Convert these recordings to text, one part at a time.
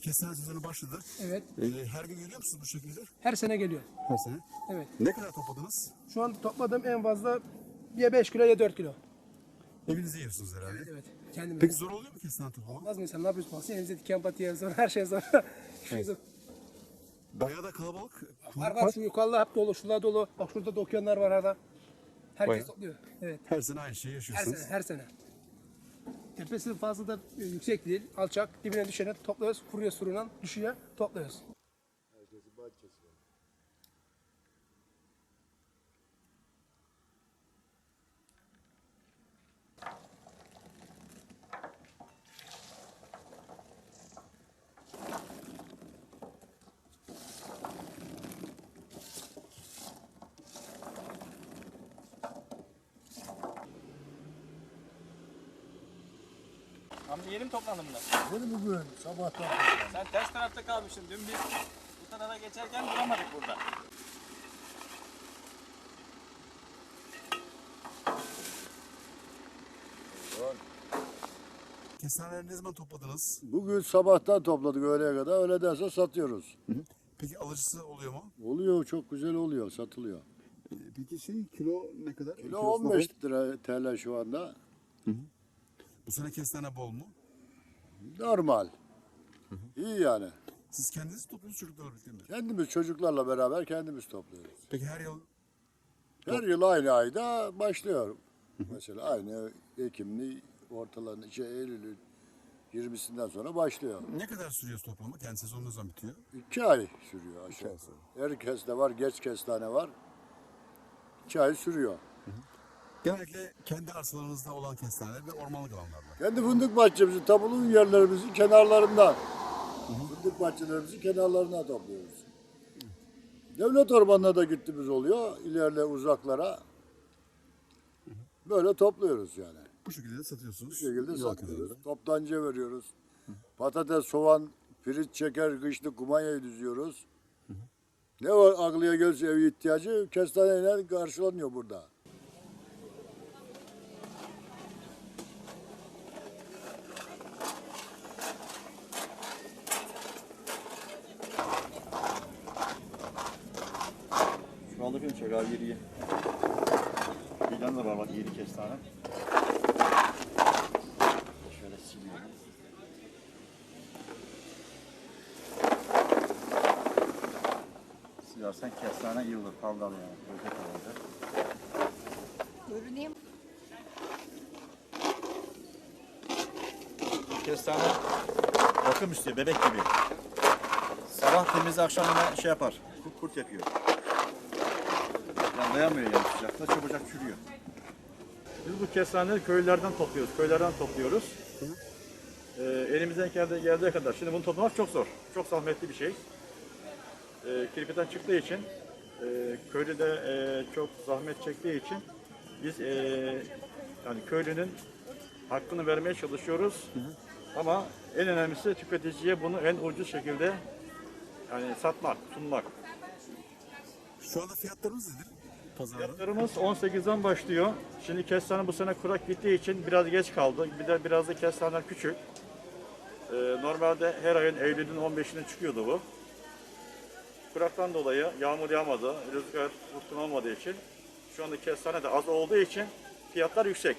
kestane sezonu başladı. Evet. Ee, her gün geliyor musunuz bu şekilde? Her sene geliyor. Her sene. Evet. Ne kadar topladınız? Şu an topladığım en fazla ya 5 kilo ya 4 kilo. Evinizde yiyorsunuz herhalde. Evet. Kendim. Peki zor oluyor mu kestane toplamak? Olmaz mı insan? Ne yapıyorsun? Baksana elimizde diken batıyor. Sonra her şey zor. Şu zor. Bayağı da kalabalık. Var var şu yukarıda hep dolu. Şurada dolu. Bak şurada da okuyanlar var arada. Herkes Bayağı. topluyor. Evet. Her sene aynı şeyi Her yaşıyorsunuz. sene. Her sene. Tepesi fazla da e, yüksek değil. Alçak. Dibine düşene topluyoruz. Kuruyor surunan. Düşüyor. Topluyoruz. Amca yeni mi toplandın bunlar? Beni bugün sabahtan Sen ters tarafta kalmışsın. Dün biz bu tarafa geçerken duramadık burada. Kestaneleri ne zaman topladınız? bugün sabahtan topladık öğleye kadar. Öğleden satıyoruz. Peki alıcısı oluyor mu? Oluyor çok güzel oluyor satılıyor. Peki şey kilo ne kadar? Kilo Kilosu 15 lira TL şu anda. Bu sene kestane bol mu? Normal. İyi yani. Siz kendiniz topluyorsunuz çocuklarla birlikte mi? Kendimiz çocuklarla beraber kendimiz topluyoruz. Peki her yıl Her yıl aynı ayda başlıyor. Mesela aynı Ekim'li ortalarında şey Eylül'ün 20'sinden sonra başlıyor. ne kadar sürüyor toplamak? Yani sezon ne zaman bitiyor? İki ay sürüyor aşağı. ay yukarı. Herkes de var, geç kestane var. İki ay sürüyor. Genellikle kendi arsalarınızda olan kestaneler ve ormanlık alanlarda. Kendi fındık bahçemizin, tabulun yerlerimizin kenarlarından. Fındık bahçelerimizin kenarlarına topluyoruz. Devlet ormanına da gittiğimiz oluyor. İleride uzaklara. Böyle topluyoruz yani. Bu şekilde de satıyorsunuz. Bu şekilde Yol satıyoruz. kenarında. Toptancıya veriyoruz. Patates, soğan, pirinç, şeker, kışlık kumanyayı düzüyoruz. Ne var aklıya gelse ev ihtiyacı kestaneyle karşılanıyor burada. Film çek abi yeri. Bilen de var bak yedi kestane. Şöyle siliyorum. Silersen kestane yıldır kavdal yani. Böyle kalacak. Görüneyim. Kestane bakım istiyor bebek gibi. Sabah temiz akşam şey yapar. Kurt, kurt yapıyor. Yani dayanmıyor yani sıcakta çabucak çürüyor. Biz bu kestaneleri köylerden topluyoruz. Köylerden topluyoruz. Ee, elimizden geldiği, geldiği kadar. Şimdi bunu toplamak çok zor. Çok zahmetli bir şey. Ee, kirpiden çıktığı için e, köylü de e, çok zahmet çektiği için biz e, yani köylünün hakkını vermeye çalışıyoruz. Ama en önemlisi tüketiciye bunu en ucuz şekilde yani satmak, sunmak. Şu anda fiyatlarımız nedir? Pazarda. Fiyatlarımız 18'den başlıyor. Şimdi kestane bu sene kurak gittiği için biraz geç kaldı. Bir de biraz da kestaneler küçük. Ee, normalde her ayın Eylül'ün 15'ine çıkıyordu bu. Kuraktan dolayı yağmur yağmadı, rüzgar fırtına olmadığı için şu anda kestane de az olduğu için fiyatlar yüksek.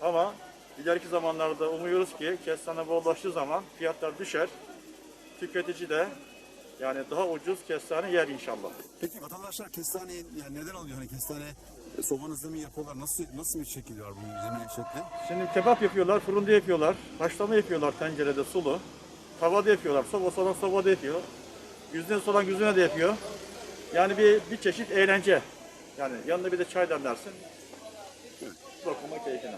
Ama ileriki zamanlarda umuyoruz ki kestane bollaştığı zaman fiyatlar düşer. Tüketici de yani daha ucuz kestane yer inşallah. Peki vatandaşlar kestaneyi yani neden alıyor? Hani kestane e, sobanızda mı yapıyorlar? Nasıl nasıl bir şekil var bunun zemin şekli? Şimdi kebap yapıyorlar, fırında yapıyorlar, haşlama yapıyorlar tencerede sulu. Tavada yapıyorlar, soba solan sobada yapıyor. Yüzüne solan yüzüne de yapıyor. Yani bir, bir çeşit eğlence. Yani yanında bir de çay demlersin. Dokuma keyfine.